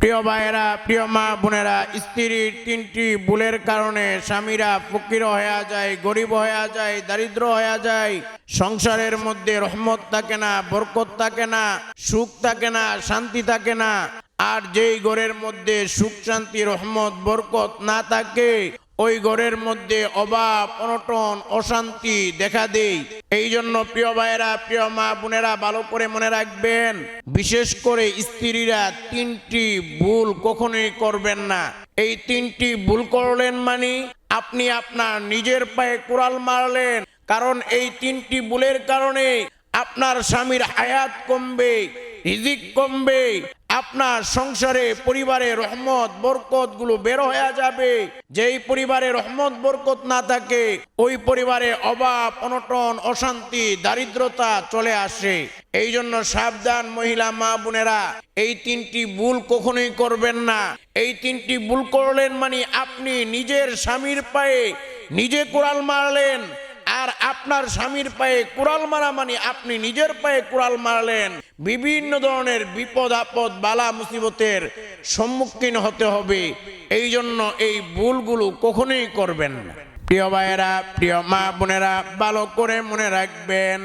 প্রিয় ভাইয়েরা, প্রিয় মা বোনেরা, স্ত্রীর তিনটি ভুলের কারণে স্বামীরা ফকির হয়ে যায়, গরিব হয়ে যায়, দারিদ্র হয়ে যায়। সংসারের মধ্যে রহমত থাকে না, বরকত থাকে না, সুখ থাকে না, শান্তি থাকে না। আর যেই ঘরের মধ্যে সুখ, শান্তি, রহমত, বরকত না থাকে ওই ঘরের মধ্যে অভাব, অনটন, অশান্তি দেখা দেই। এই জন্য প্রিয় ভাইয়েরা, প্রিয় মা বোনেরা, ভালো করে মনে রাখবেন, বিশেষ করে স্ত্রীরা তিনটি ভুল কখনোই করবেন না। এই তিনটি ভুল করলেন মানে আপনি আপনার নিজের পায়ে কোরাল মারলেন, কারণ এই তিনটি ভুলের কারণে আপনার স্বামীর আয়াত কমবে। রিজিক কমবে, আপনার সংসারে পরিবারে রহমত বরকতগুলো বের হয়ে যাবে। যেই পরিবারে রহমত, বরকত না থাকে, ওই পরিবারে অভাব, অনটন, অশান্তি, দারিদ্রতা চলে আসে। এই জন্য সাবধান মহিলা, মা বোনেরা, এই তিনটি ভুল কখনোই করবেন না। এই তিনটি ভুল করলেন মানে আপনি নিজের স্বামীর পায়ে নিজে কোরাল মারলেন। আর আপনার স্বামীর পায়ে কুড়াল মারা মানে আপনি নিজের পায়ে কুড়াল মারলেন। বিভিন্ন ধরনের বিপদ, আপদ, বালা, মুসিবতের সম্মুখীন হতে হবে। এই জন্য এই ভুলগুলো কখনোই করবেন না। প্রিয় ভাইয়েরা, প্রিয় মা বোনেরা, ভালো করে মনে রাখবেন,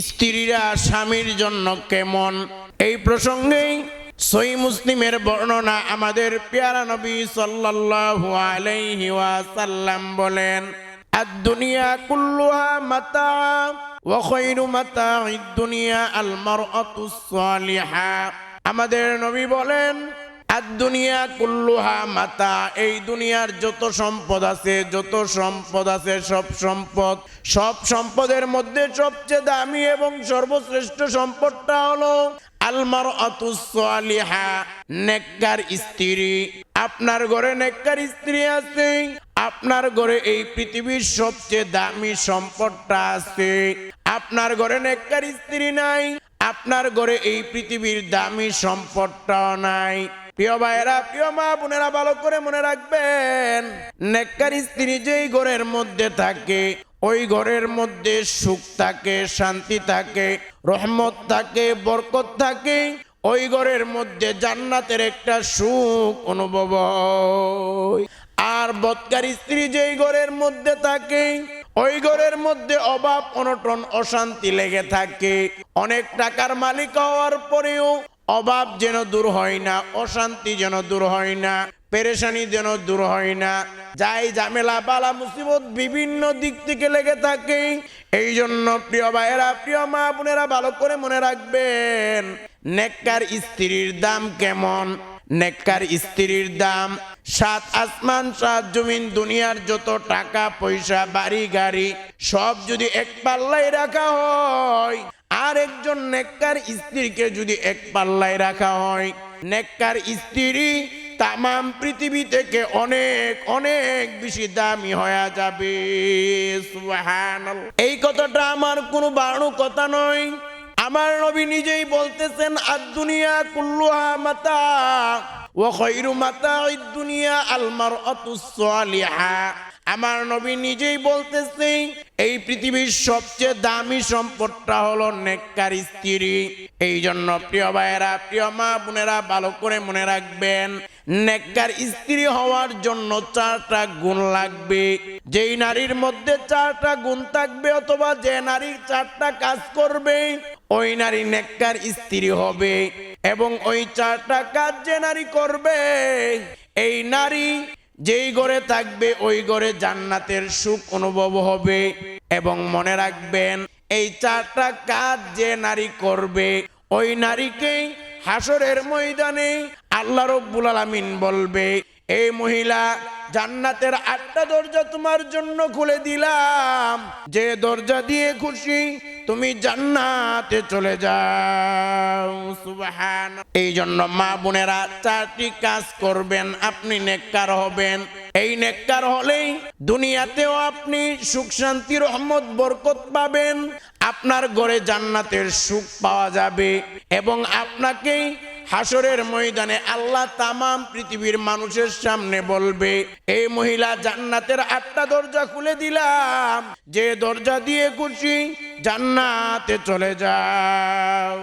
স্ত্রীরা স্বামীর জন্য কেমন? এই প্রসঙ্গেই সই মুসলিমের বর্ণনা আমাদের পেয়ারা নবী সাল্লাল্লাহু আলাইহি ওয়াসাল্লাম বলেন الدنيا كلها متاع وخير متاع الدنيا المرأة الصالحة আমাদের নবী বলেন আর দুনিয়া কুল্লুহা মাতা এই দুনিয়ার যত সম্পদ আছে যত সম্পদ আছে সব সম্পদ সব সম্পদের মধ্যে সবচেয়ে দামি এবং সর্বশ্রেষ্ঠ সম্পদটা হলো আলমার অতুসালিহা নেককার স্ত্রী। আপনার ঘরে নেককার স্ত্রী আছে, আপনার ঘরে এই পৃথিবীর সবচেয়ে দামি সম্পদটা আছে। আপনার ঘরে নেককার স্ত্রী নাই, আপনার ঘরে এই পৃথিবীর দামি সম্পদটাও নাই। প্রিয় ভাইয়েরা, প্রিয় মা বোনেরা, ভালো করে মনে রাখবেন, নেককার স্ত্রী যেই ঘরের মধ্যে থাকে, ওই ঘরের মধ্যে সুখ থাকে, শান্তি থাকে, রহমত থাকে, বরকত থাকে, ওই ঘরের মধ্যে জান্নাতের একটা সুখ অনুভব আর বৎকার স্ত্রী যেই ঘরের মধ্যে থাকে, ওই ঘরের মধ্যে অভাব, অনটন, অশান্তি লেগে থাকে। অনেক টাকার মালিক হওয়ার পরেও অভাব যেন দূর হয় না, অশান্তি যেন দূর হয় না, পেরেশানি যেন দূর হয় না। যাই ঝামেলা, বালা, মুসিবত বিভিন্ন দিক থেকে লেগে থাকে। এই জন্য প্রিয় ভাইয়েরা, প্রিয় মা বোনেরা, ভালো করে মনে রাখবেন, নেককার স্ত্রীর দাম কেমন? নেককার স্ত্রীর দাম, সাত আসমান, সাত জমিন, দুনিয়ার যত টাকা, পয়সা, বাড়ি, গাড়ি, সব যদি এক পাল্লায় রাখা হয় আর একজন নেককার স্ত্রীকে যদি এক পাল্লায় রাখা হয়, নেককার স্ত্রী তামাম পৃথিবী থেকে অনেক অনেক বেশি দামি হয়ে যাবে। এই কথাটা আমার কোনো বাড়ানো কথা নয়। আমার নবী নিজেই বলতেছেন আর দুনিয়া কুল্লুহা মাতা ও খৈরু মাতা ওই দুনিয়া আলমার অতুসালিহা আমার নবী নিজেই বলতেছে এই পৃথিবীর সবচেয়ে দামি সম্পদটা হলো নেককার স্ত্রী। এই জন্য প্রিয় ভাইয়েরা, প্রিয় মা বোনেরা, ভালো করে মনে রাখবেন, নেককার স্ত্রী হওয়ার জন্য চারটা গুণ লাগবে। যেই নারীর মধ্যে চারটা গুণ থাকবে অথবা যে নারীর চারটা কাজ করবে, ওই নারী নেককার স্ত্রী হবে। এবং ওই চারটা কাজ যে নারী করবে, এই নারী যেই ঘরে থাকবে, ওই ঘরে জান্নাতের সুখ অনুভব হবে। এবং মনে রাখবেন, এই চারটা কাজ যে নারী করবে, ওই নারীকেই হাসরের ময়দানে আল্লাহ রব্বুল আলামিন বলবে এই মহিলা জান্নাতের আটটা দরজা তোমার জন্য খুলে দিলাম। যে দরজা দিয়ে খুশি তুমি জান্নাতে চলে যাও। এই জন্য মা বোনেরা, চারটি কাজ করবেন, আপনি নেককার হবেন। এই নেককার হলেই দুনিয়াতেও আপনি সুখ, শান্তি, রহমত, বরকত পাবেন। আপনার ঘরে জান্নাতের সুখ পাওয়া যাবে এবং আপনাকেই হাসরের ময়দানে আল্লাহ তামাম পৃথিবীর মানুষের সামনে বলবে, এই মহিলা জান্নাতের আটটা দরজা খুলে দিলাম। যে দরজা দিয়ে খুশি, জান্নাতে চলে যাও।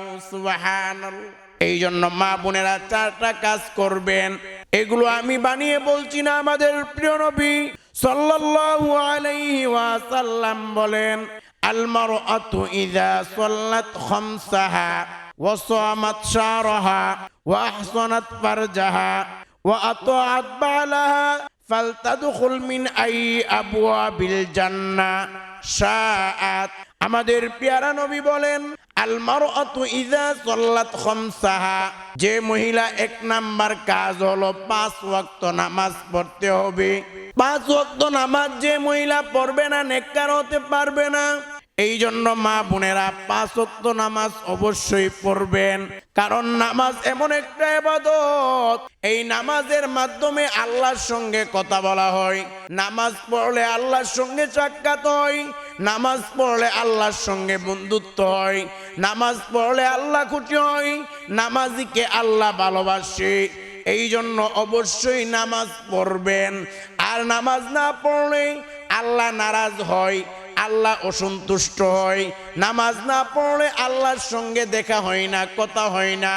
এই জন্য মা বোনেরা চারটা কাজ করবেন। এগুলো আমি বানিয়ে বলছি না আমাদের প্রিয় নবী ওয়াসাল্লাম বলেন, আল মারআতু ইযা সাল্লাত ওয়া আহসানাত ফারজাহা ওয়া আতাআত বালাহা ফালতাদখুল মিন আই আবওয়াবিল জান্নাহ শাআত আমাদের পেয়ারা নবী বলেন আল মারআতু ইযা সাল্লাত খামসাহা। যে মহিলা এক নাম্বার কাজ হলো পাঁচ ওয়াক্ত নামাজ পড়তে হবে। পাঁচ ওয়াক্ত নামাজ যে মহিলা পড়বে না, নেককার হতে পারবে না। এই জন্য মা বোনেরা পাঁচ নামাজ অবশ্যই পড়বেন। কারণ নামাজ এমন একটা ইবাদত। এই নামাজের মাধ্যমে আল্লাহর সঙ্গে কথা বলা হয়। নামাজ পড়লে আল্লাহর সঙ্গে সাক্ষাৎ হয়। নামাজ পড়লে আল্লাহর সঙ্গে বন্ধুত্ব হয়। নামাজ পড়লে আল্লাহ খুশি হয়। নামাজিকে আল্লাহ ভালোবাসে। এই জন্য অবশ্যই নামাজ পড়বেন। আর নামাজ না পড়লে আল্লাহ নারাজ হয়। আল্লাহ অসন্তুষ্ট হয়। নামাজ না পড়লে আল্লাহর সঙ্গে দেখা হয় না, কথা হয় না।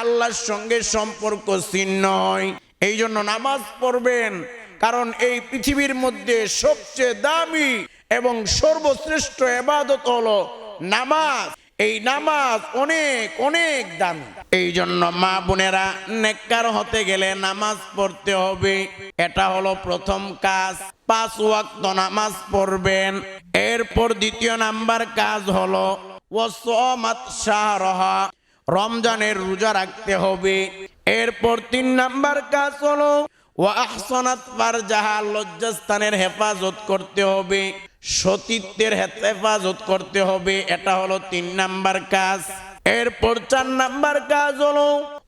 আল্লাহর সঙ্গে সম্পর্ক ছিন্ন হয়। এই জন্য নামাজ পড়বেন, কারণ এই পৃথিবীর মধ্যে সবচেয়ে দামি এবং সর্বশ্রেষ্ঠ এবাদত হলো নামাজ। এই নামাজ অনেক অনেক দামি। এই জন্য মা বোনেরা, নেককার হতে গেলে নামাজ পড়তে হবে। এটা হলো প্রথম কাজ। পাঁচ ওয়াক্ত নামাজ পড়বেন। এরপর দ্বিতীয় নাম্বার কাজ হলো রমজানের রোজা রাখতে হবে। এরপর তিন নাম্বার কাজ হলো ও আহসনাত ফারজাহা, লজ্জাস্থানের হেফাজত করতে হবে। সতীত্বের হেফ- হেফাজত করতে হবে, এটা হলো তিন নাম্বার কাজ। এরপর চার নাম্বার কাজ হলো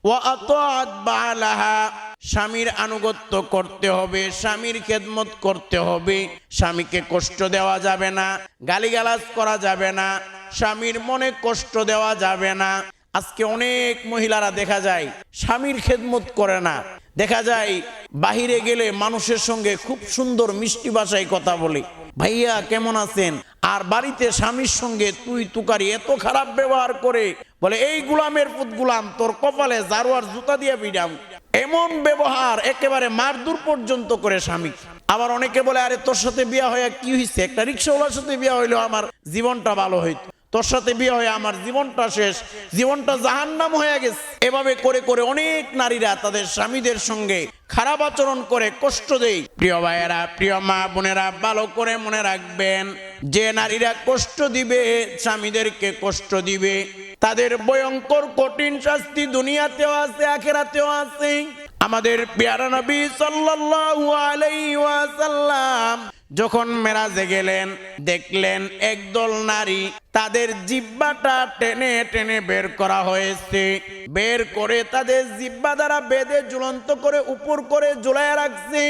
স্বামীর আনুগত্য করতে হবে, স্বামীর খেদমত করতে হবে, স্বামীকে কষ্ট দেওয়া যাবে না, গালিগালাজ করা যাবে না, স্বামীর মনে কষ্ট দেওয়া যাবে না। আজকে অনেক মহিলারা দেখা যায়, স্বামীর খেদমত করে না। দেখা যায়, বাহিরে গেলে মানুষের সঙ্গে খুব সুন্দর মিষ্টি ভাষায় কথা বলে। ভাইয়া, কেমন আছেন? আর বাড়িতে স্বামীর সঙ্গে তুই তুকারি এত খারাপ ব্যবহার করে, বলে, এই গুলামের পুত গুলাম, তোর কপালে জারোয়ার জুতা দিয়ে পিডাম। এমন ব্যবহার একেবারে মারদুর পর্যন্ত করে স্বামী। আবার অনেকে বলে, আরে, তোর সাথে বিয়া হয়ে কি হয়েছে একটা রিক্সাওয়ালার সাথে বিয়া হইলেও আমার জীবনটা ভালো হইতো। তোর সাথে বিয়ে হয়ে আমার জীবনটা শেষ। জীবনটা জাহান্নাম হয়ে গেছে। এভাবে করে করে অনেক নারীরা তাদের স্বামীদের সঙ্গে খারাপ আচরণ করে কষ্ট দেয়। প্রিয় ভাইয়েরা, প্রিয় মা বোনেরা, ভালো করে মনে রাখবেন, যে নারীরা কষ্ট দিবে, স্বামীদেরকে কষ্ট দিবে। তাদের ভয়ঙ্কর, কঠিন শাস্তি দুনিয়াতেও আছে, আখেরাতেও আছে। আমাদের পেয়ারা নবী সাল্লাল্লাহু আলাইহি ওয়াসাল্লাম যখন মেরাজে গেলেন, দেখলেন একদল নারী তাদের জিব্বাটা টেনে টেনে বের করা হয়েছে। বের করে তাদের জিব্বা দ্বারা বেঁধে ঝুলন্ত করে উপর করে ঝুলাইয়া রাখছে।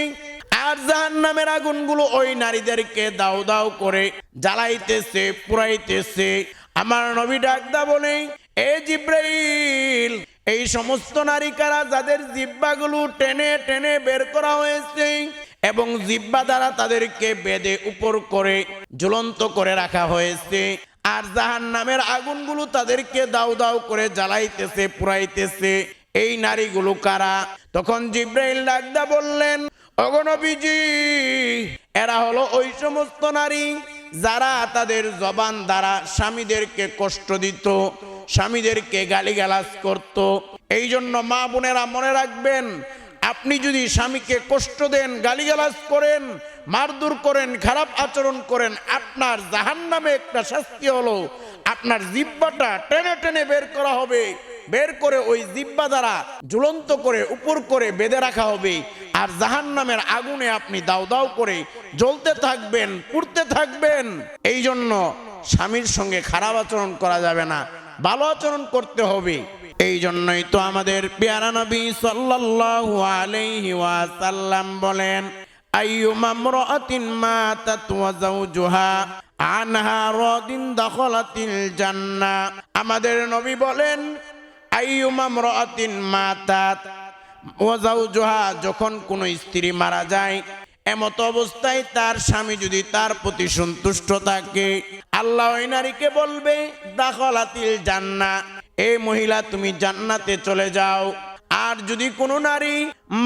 আর জাহান নামের আগুনগুলো ওই নারীদেরকে দাও দাও করে জ্বালাইতেছে, পুরাইতেছে। আমার নবী ডাকদা বলে, এ জিব্রাইল, এই সমস্ত নারী কারা যাদের জিব্বাগুলো টেনে টেনে বের করা হয়েছে এবং জিব্বা দ্বারা তাদেরকে বেদে উপর করে জ্বলন্ত করে রাখা হয়েছে। আর জাহান নামের আগুনগুলো তাদেরকে দাও দাও করে জ্বালাইতেছে, পুরাইতেছে। এই নারীগুলো কারা? তখন জিব্রাইল ডাকদা বললেন অগনবীজি এরা হলো ওই সমস্ত নারী যারা তাদের জবান দ্বারা স্বামীদেরকে কষ্ট দিত, স্বামীদেরকে গালিগালাজ করত। এই জন্য মা বোনেরা মনে রাখবেন আপনি যদি স্বামীকে কষ্ট দেন, গালিগালাজ করেন, মারধর করেন, খারাপ আচরণ করেন, আপনার জাহান নামে একটা শাস্তি হলো। আপনার জিব্বাটা টেনে টেনে বের করা হবে। বের করে ওই জিব্বা দ্বারা ঝুলন্ত করে, উপর করে বেঁধে রাখা হবে। আর জাহান নামের আগুনে আপনি দাও দাও করে জ্বলতে থাকবেন, পুড়তে থাকবেন। এই জন্য স্বামীর সঙ্গে খারাপ আচরণ করা যাবে না। ভালো আচরণ করতে হবে। এই জন্যই তো আমাদের পেয়ারা নবী সাল্লাল্লাহু আলাইহি ওয়াসাল্লাম বলেন, আইয়ুমা ইমরাআতিন মাতাত ওয়া যাওজুহা, আনহা রাদিন দাখালাতিল জান্নাহ। আমাদের নবী বলেন, আইয়ুমা ইমরাআতিন মাতাত ওয়া যাওজুহা, যখন কোনো স্ত্রী মারা যায়, এমত অবস্থায় তার স্বামী যদি তার প্রতি সন্তুষ্ট থাকে, আল্লাহ ওই নারীকে বলবে, দাখলাতিল জান্না এই মহিলা, তুমি জান্নাতে চলে যাও। আর যদি কোনো নারী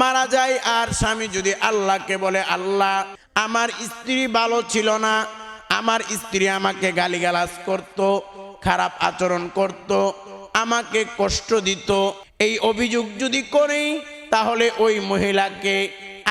মারা যায়, আর স্বামী যদি আল্লাহকে বলে, আল্লাহ, আমার স্ত্রী ভালো ছিল না। আমার স্ত্রী আমাকে গালিগালাজ করত, খারাপ আচরণ করত, আমাকে কষ্ট দিত। এই অভিযোগ যদি করি তাহলে ওই মহিলাকে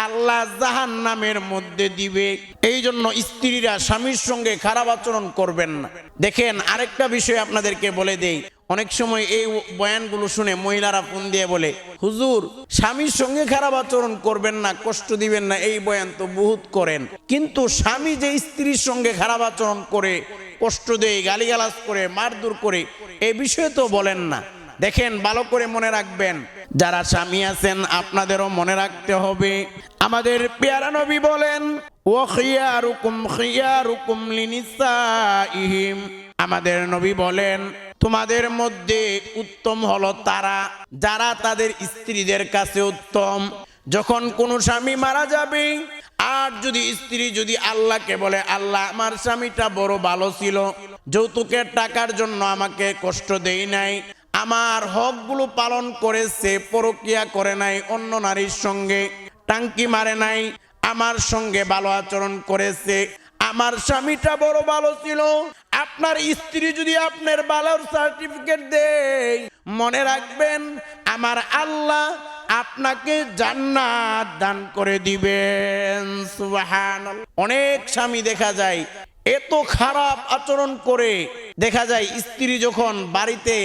আল্লাহ জাহান নামের মধ্যে দিবে। এই জন্য স্ত্রীরা স্বামীর সঙ্গে খারাপ আচরণ করবেন না। দেখেন, আরেকটা বিষয় আপনাদেরকে বলে দেই। অনেক সময় এই বয়ানগুলো শুনে মহিলারা ফোন দিয়ে বলে, হুজুর, স্বামীর সঙ্গে খারাপ আচরণ করবেন না, কষ্ট দিবেন না, এই বয়ান তো বহুত করেন। কিন্তু স্বামী যে স্ত্রীর সঙ্গে খারাপ আচরণ করে, কষ্ট দেয়, গালিগালাজ করে, মারধর করে, এ বিষয়ে তো বলেন না। দেখেন, ভালো করে মনে রাখবেন, যারা স্বামী আছেন, আপনাদেরও মনে রাখতে হবে। আমাদের পেয়ারা নবী বলেন ও খিয়ারুকুম খিয়ারুকুম লিনিসাইহিম। আমাদের নবী বলেন তোমাদের মধ্যে উত্তম হলো তারা, যারা তাদের স্ত্রীদের কাছে উত্তম। যখন কোনো স্বামী মারা যাবে, আর যদি স্ত্রী যদি আল্লাহকে বলে, আল্লাহ, আমার স্বামীটা বড় ভালো ছিল, যৌতুকের টাকার জন্য আমাকে কষ্ট দেই নাই, আমার হকগুলো পালন করেছে পরকিয়া করে নাই, অন্য নারীর সঙ্গে টাঙ্কি মারে নাই, আমার সঙ্গে ভালো আচরণ করেছে, আমার স্বামীটা বড় ভালো ছিল আপনার স্ত্রী যদি আপনার বালার সার্টিফিকেট দেয়, মনে রাখবেন, আমার আল্লাহ আপনাকে জান্নাত দান করে দিবেন। অনেক স্বামী দেখা যায়, এত খারাপ আচরণ করে। দেখা যায়, স্ত্রী যখন বাড়িতে,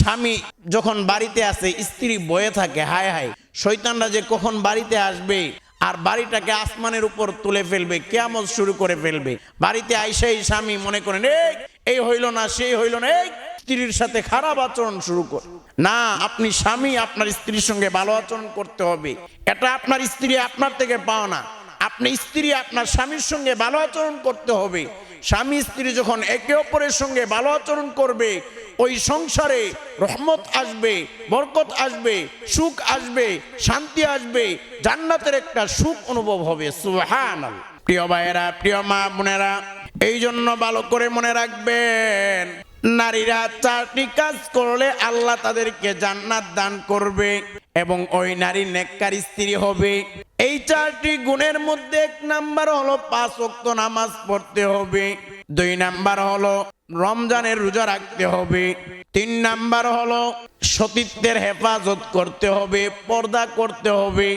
স্বামী যখন বাড়িতে আসে, স্ত্রী বয়ে থাকে, হায় হায়। শৈতানরা যে কখন বাড়িতে আসবে আর বাড়িটাকে আসমানের উপর তুলে ফেলবে কেমন শুরু করে ফেলবে। বাড়িতে আইসে আইসাই স্বামী মনে করেন, এই এই হইল না, সেই হইল না, এই স্ত্রীর সাথে খারাপ আচরণ শুরু কর। না, আপনি স্বামী, আপনার স্ত্রীর সঙ্গে ভালো আচরণ করতে হবে। এটা আপনার স্ত্রী আপনার থেকে পাও না আপনি স্ত্রী, আপনার স্বামীর সঙ্গে ভালো আচরণ করতে হবে। স্বামী স্ত্রী যখন একে অপরের সঙ্গে ভালো আচরণ করবে, ওই সংসারে রহমত আসবে, বরকত আসবে, সুখ আসবে, শান্তি আসবে, জান্নাতের একটা সুখ অনুভব হবে সুহান প্রিয় ভাইয়েরা, প্রিয় মা বোনেরা এই জন্য ভালো করে মনে রাখবেন, নারীরা চারটি কাজ করলে আল্লাহ তাদেরকে জান্নাত দান করবে। এবং ওই নারী নেককার স্ত্রী হবে। এই চারটি গুণের মধ্যে এক নাম্বার হলো পাঁচ ওয়াক্ত নামাজ পড়তে হবে। দুই নাম্বার হলো রমজানের রোজা রাখতে হবে। তিন নাম্বার হলো সতীত্বের হেফাজত করতে হবে, পর্দা করতে হবে।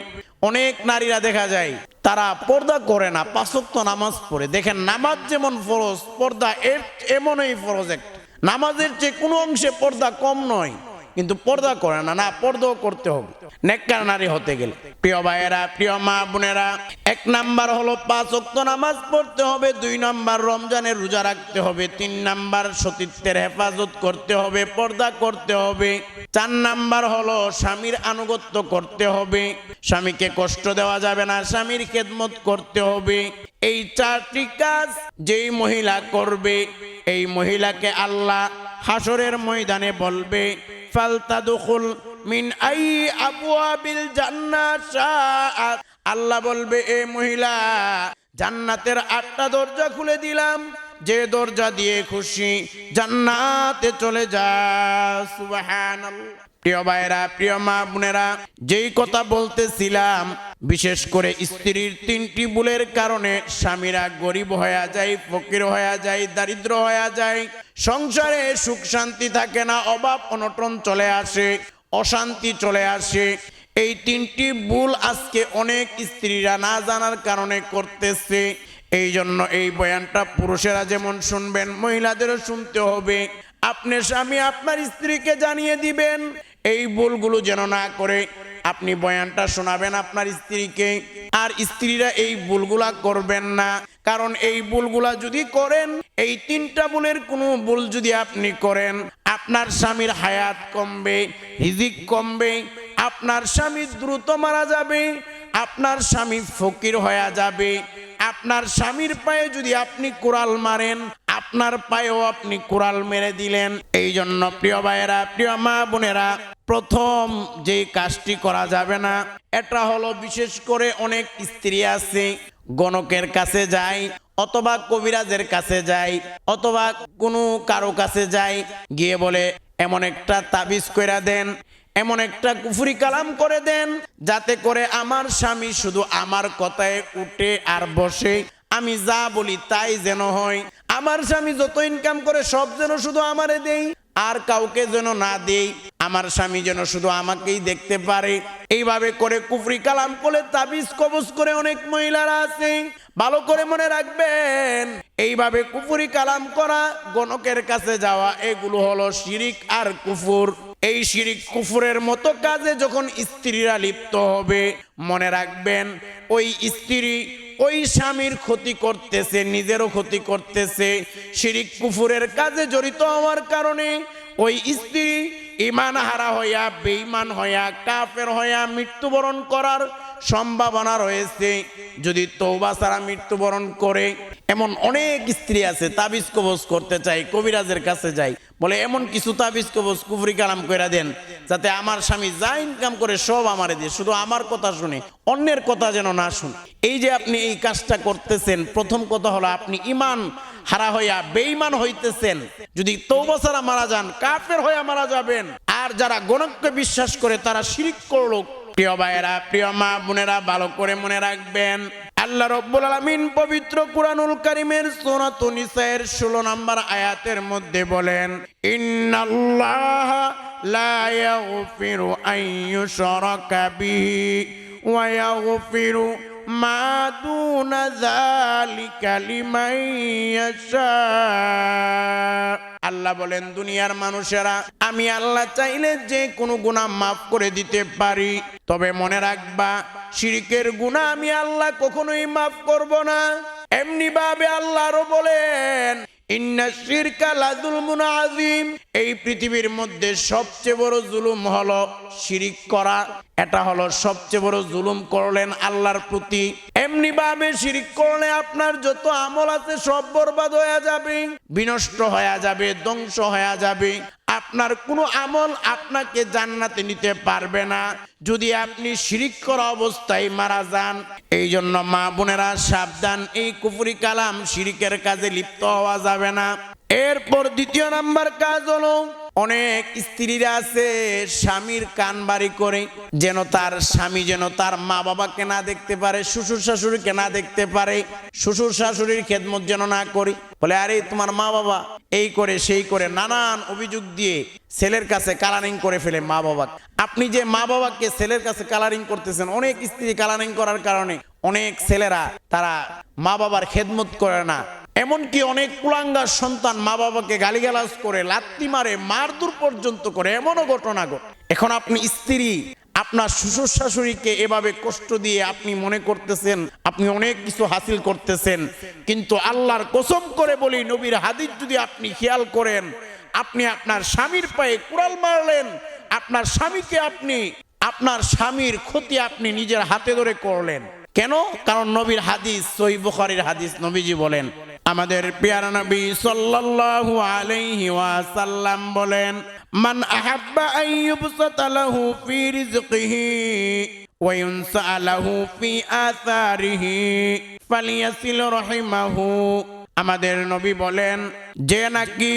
অনেক নারীরা দেখা যায়, তারা পর্দা করে না পাঁচক্ত নামাজ পড়ে। দেখেন, নামাজ যেমন ফরজ, পর্দা এর এমনই ফরজ একটা। নামাজের চেয়ে কোনো অংশে পর্দা কম নয়। কিন্তু পর্দা করে না না, পর্দাও করতে হবে। নেককার নারী হতে গেলে। প্রিয় ভাইয়েরা, প্রিয় মা বোনেরা, এক নাম্বার হলো পাঁচ অক্ত নামাজ পড়তে হবে, দুই নাম্বার রমজানের রোজা রাখতে হবে, তিন নাম্বার সতীত্বের হেফাজত করতে হবে, পর্দা করতে হবে। চার নাম্বার হলো স্বামীর আনুগত্য করতে হবে। স্বামীকে কষ্ট দেওয়া যাবে না, স্বামীর খেদমত করতে হবে। এই চারটি কাজ যেই মহিলা করবে, এই মহিলাকে আল্লাহ হাসরের ময়দানে বলবে মিন আল্লাহ বলবে, এ মহিলা, জান্নাতের আটটা দরজা খুলে দিলাম। যে দরজা দিয়ে খুশি জান্নাতে চলে যা। সুবহানাল্লাহ। প্রিয় ভাইরা প্রিয় মা বোনেরা, যেই কথা বলতেছিলাম, বিশেষ করে স্ত্রীর তিনটি ভুলের কারণে স্বামীরা গরিব হয়ে যায়, ফকির হয়ে যায়, দারিদ্র হয়ে যায়। সংসারে সুখ শান্তি থাকে না, অভাব অনটন চলে আসে, অশান্তি চলে আসে। এই তিনটি ভুল আজকে অনেক স্ত্রীরা না জানার কারণে করতেছে। এই জন্য এই বয়ানটা পুরুষেরা যেমন শুনবেন, মহিলাদেরও শুনতে হবে। আপনি স্বামী, আপনার স্ত্রীকে জানিয়ে দিবেন। এই ভুলগুলো যেন না করে আপনি বয়ানটা শোনাবেন আপনার স্ত্রীকে। আর স্ত্রীরা এই ভুলগুলা করবেন না। কারণ এই ভুলগুলা যদি করেন, এই তিনটা ভুলের কোনো ভুল যদি আপনি করেন, আপনার স্বামীর হায়াত কমবে, হিজিক কমবে, আপনার স্বামী দ্রুত মারা যাবে, আপনার স্বামী ফকির হয়ে যাবে। আপনার স্বামীর পায়ে যদি আপনি কোরাল মারেন আপনার পায়েও আপনি কোরাল মেরে দিলেন। এই জন্য প্রিয় ভাইয়েরা, প্রিয় মা বোনেরা, প্রথম যে কাজটি করা যাবে না, এটা হলো বিশেষ করে অনেক স্ত্রী আছে, গণকের কাছে যায়, অথবা কবিরাজের কাছে যায়, অথবা কোনো কারও কাছে যায়, গিয়ে বলে, এমন একটা তাবিজ কইরা দেন, এমন একটা কুফুরি কালাম করে দেন, যাতে করে আমার স্বামী শুধু আমার কথায় উঠে আর বসে, আমি যা বলি তাই যেন হয়। আমার স্বামী যত ইনকাম করে, সব যেন শুধু আমারে দেই। আর কাউকে যেন না দেই, আমার স্বামী যেন শুধু আমাকেই দেখতে পারে। এইভাবে করে কুফরি কালাম করে তাবিজ কবজ করে অনেক মহিলারা আছে। ভালো করে মনে রাখবেন, এইভাবে কুফুরি কালাম করা, গণকের কাছে যাওয়া, এগুলো হলো শিরিক আর কুফুর। এই শিরিক কুফুরের মতো কাজে যখন স্ত্রীরা লিপ্ত হবে, মনে রাখবেন, ওই স্ত্রী ওই স্বামীর ক্ষতি করতেছে, নিজেরও ক্ষতি করতেছে, শিরিক কুফুরের কাজে জড়িত হওয়ার কারণে ওই স্ত্রী ইমান হারা হইয়া, বেঈমান হইয়া, কাফের হইয়া মৃত্যুবরণ করার সম্ভাবনা রয়েছে। যদি তৌবা ছাড়া মৃত্যুবরণ করে, এমন অনেক স্ত্রী আছে, তাবিজ কবজ করতে চাই কবিরাজের কাছে যাই বলে, এমন কিছু তাবিজ কবজ, কুফরি কালাম কইরা দেন, যাতে আমার স্বামী যা ইনকাম করে সব আমারে দিয়ে, শুধু আমার কথা শুনে, অন্যের কথা যেন না শুনে। এই যে আপনি এই কাজটা করতেছেন, প্রথম কথা হলো আপনি ইমান হারা হইয়া বেঈমান হইতেছেন। যদি তৌবা ছাড়া মারা যান, কাফের হইয়া মারা যাবেন। আর যারা গণককে বিশ্বাস করে, তারা শিরিক করল প্রিয় ভাইয়েরা, প্রিয় মা বোনেরা, ভালো করে মনে রাখবেন। আল্লাহ রব্বুল আলামিন পবিত্র কুরআনুল কারীমের নিসায়ের 16 নম্বর আয়াতের মধ্যে বলেন, ইন্নাল্লাহ লা ইয়াগফিরু আন ইউশরাকা বিহি ওয়া ইয়াগফিরু মা দুনা যালিকা লিমান ইয়াশা। আল্লাহ বলেন, দুনিয়ার মানুষেরা, আমি আল্লাহ চাইলে যে কোনো গুণা মাফ করে দিতে পারি। তবে মনে রাখবা, শিরিকের গুণা আমি আল্লাহ কখনোই মাফ করব না। এমনি ভাবে আল্লাহ আরও বলেন এই পৃথিবীর মধ্যে সবচেয়ে বড় জুলুম হলো শিরিক করা। এটা হলো সবচেয়ে বড় জুলুম করলেন আল্লাহর প্রতি। এমনি ভাবে শিরিক করলে আপনার যত আমল আছে সব বরবাদ হয়ে যাবে, বিনষ্ট হয়ে যাবে, ধ্বংস হয়ে যাবে। আপনার কোনো আমল আপনাকে জান্নাতে নিতে পারবে না। যদি আপনি শিরিক করা অবস্থায় মারা যান, এই জন্য মা বোনেরা সাবধান, এই কুফুরি কালাম শিরিকের কাজে লিপ্ত হওয়া যাবে না। এরপর দ্বিতীয় নাম্বার কাজ হলো, অনেক স্ত্রীরা আছে স্বামীর কান বাড়ি করে, যেন তার স্বামী যেন তার মা বাবাকে না দেখতে পারে, শ্বশুর শাশুড়িকে না দেখতে পারে, শ্বশুর শাশুড়ির খেদমত যেন না করি। বলে, আরে, তোমার মা বাবা এই করে, সেই করে, নানান অভিযোগ দিয়ে ছেলের কাছে কালারিং করে ফেলে মা বাবা আপনি যে মা বাবাকে ছেলের কাছে কালারিং করতেছেন, অনেক স্ত্রী কালারিং করার কারণে অনেক ছেলেরা তারা মা বাবার খেদমত করে না। এমনকি অনেক কুলাঙ্গার সন্তান মা বাবাকে গালিগালাজ করে, লাত্তি মারে মারদুর পর্যন্ত করে, এমনও ঘটনা ঘট। এখন আপনি স্ত্রী, আপনার শ্বশুর শাশুড়িকে এভাবে কষ্ট দিয়ে আপনি মনে করতেছেন, আপনি অনেক কিছু হাসিল করতেছেন, কিন্তু আল্লাহর কসম করে বলি, নবীর হাদিস যদি আপনি খেয়াল করেন, আপনি আপনার স্বামীর পায়ে কুড়াল মারলেন, আপনার স্বামীকে আপনি, আপনার স্বামীর ক্ষতি আপনি নিজের হাতে ধরে করলেন। কেন? কারণ নবীর হাদিস সহি বুখারীর হাদিস নবীজি বলেন আমাদের পেয়ারা নবী সাল্লাল্লাহু আলাইহি ওয়াসাল্লাম বলেন, মান আহাব্বা আন ইউবসাতা লাহু ফি রিজকিহি ওয়া ইউনসা লাহু ফি আসারিহি ফালিয়াসিল রাহিমাহু। আমাদের নবী বলেন, যে নাকি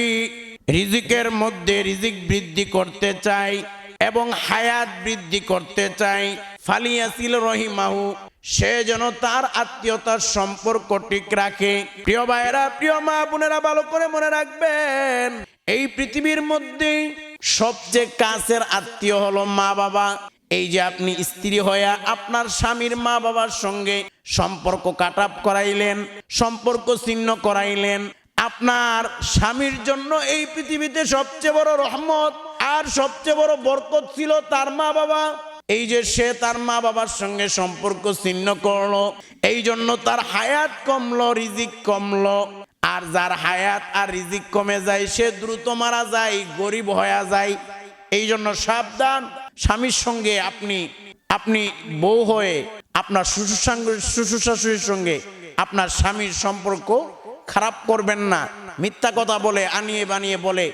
রিজিকের মধ্যে রিজিক বৃদ্ধি করতে চায় এবং হায়াত বৃদ্ধি করতে চাই ফালিয়াসিল রহিমাহু সে যেন তার আত্মীয়তার সম্পর্ক ঠিক রাখে। প্রিয় ভাইয়েরা, প্রিয় মা বোনেরা, ভালো করে মনে রাখবেন, এই পৃথিবীর মধ্যে সবচেয়ে কাছের আত্মীয় হলো মা বাবা। এই যে আপনি স্ত্রী হইয়া আপনার স্বামীর মা বাবার সঙ্গে সম্পর্ক কাটাপ করাইলেন, সম্পর্ক ছিন্ন করাইলেন, আপনার স্বামীর জন্য এই পৃথিবীতে সবচেয়ে বড় রহমত আর সবচেয়ে বড় বরকত ছিল তার মা বাবা। এই যে সে তার মা বাবার সঙ্গে সম্পর্ক ছিন্ন করল, এই জন্য তার হায়াত কমলো, রিজিক কমলো। আর যার হায়াত আর রিজিক কমে যায়, সে দ্রুত মারা যায়, গরিব হয়ে যায়। এই জন্য সাবধান, স্বামীর সঙ্গে আপনি আপনি বউ হয়ে আপনার শ্বশুর শ্বশুর শাশুড়ির সঙ্গে আপনার স্বামীর সম্পর্ক খারাপ করবেন না। মিথ্যা কথা বলে, আনিয়ে বানিয়ে বলে,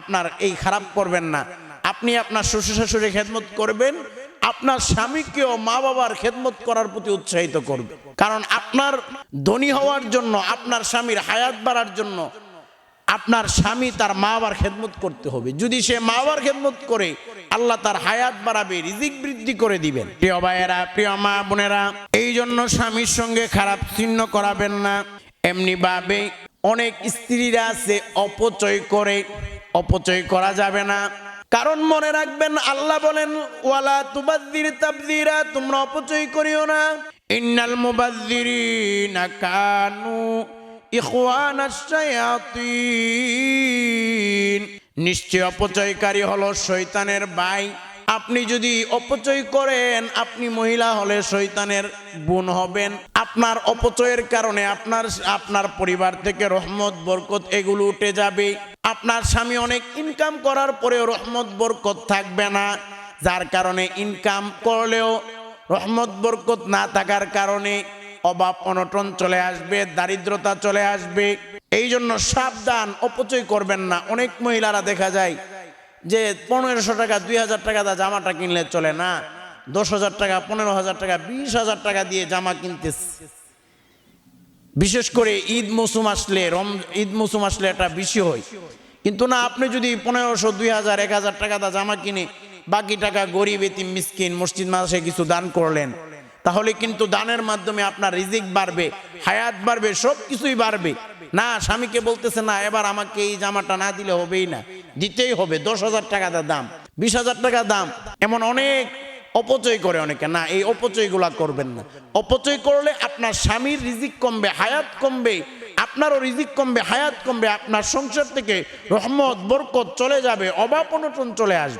আপনার এই খারাপ করবেন না। আপনি আপনার শ্বশুর শাশুড়ি খেদমত করবেন আপনার স্বামীকেও মা বাবার খেদমত করার প্রতি উৎসাহিত করবে। কারণ আপনার ধনী হওয়ার জন্য, আপনার স্বামীর হায়াত বাড়ার জন্য আপনার স্বামী তার মা বাবার খেদমত করতে হবে। যদি সে মা বাবার খেদমত করে, আল্লাহ তার হায়াত বাড়াবে, রিজিক বৃদ্ধি করে দিবেন। প্রিয় ভাইয়েরা, প্রিয় মা বোনেরা, এই জন্য স্বামীর সঙ্গে খারাপ চিহ্ন করাবেন না। এমনি ভাবে অনেক স্ত্রীরা আছে, অপচয় করে, অপচয় করা যাবে না। কারণ মনে রাখবেন, আল্লাহ বলেন, ওয়ালা তুবাদ্দির তাবদিরা, তোমরা অপচয় করিও না। ইন্নাল মুবাদ্দিরিনা কানু ইখওয়ানাশ শায়াতিন। নিশ্চয় অপচয়কারী হলো শয়তানের ভাই। আপনি যদি অপচয় করেন, আপনি মহিলা হলে শৈতানের বোন হবেন। আপনার অপচয়ের কারণে আপনার আপনার পরিবার থেকে রহমত, বরকত এগুলো উঠে যাবে। আপনার স্বামী অনেক ইনকাম করার পরেও রহমত, বরকত থাকবে না। যার কারণে ইনকাম করলেও রহমত, বরকত না থাকার কারণে অভাব, অনটন চলে আসবে, দারিদ্রতা চলে আসবে। এই জন্য সাবধান, অপচয় করবেন না। অনেক মহিলারা দেখা যায় যে পনেরোশো টাকা, দুই হাজার টাকা দা জামাটা কিনলে চলে না। দশ হাজার টাকা, পনেরো হাজার টাকা, বিশ হাজার টাকা দিয়ে জামা কিনতেছে বিশেষ করে ঈদ মৌসুম আসলে, রম, ঈদ মৌসুম আসলে এটা বেশি হয়। কিন্তু না, আপনি যদি পনেরোশো, দুই হাজার, এক হাজার টাকা দা জামা কিনে বাকি টাকা গরিব, এতিম, মিসকিন, মসজিদ মাসে কিছু দান করলেন তাহলে কিন্তু দানের মাধ্যমে আপনার রিজিক বাড়বে, হায়াত বাড়বে, সব কিছুই বাড়বে। না, স্বামীকে বলতেছে, না, এবার আমাকে এই জামাটা না দিলে হবেই না। দিতেই হবে, দশ হাজার টাকা দাম, বিশ হাজার টাকা দাম। এমন অনেক অপচয় করে অনেকে। না, এই অপচয়গুলা করবেন না। অপচয় করলে আপনার স্বামীর রিজিক কমবে, হায়াত কমবে, আপনারও রিজিক কমবে, হায়াত কমবে, আপনার সংসার থেকে রহমত, বরকত চলে যাবে, অভাব অনটন চলে আসবে।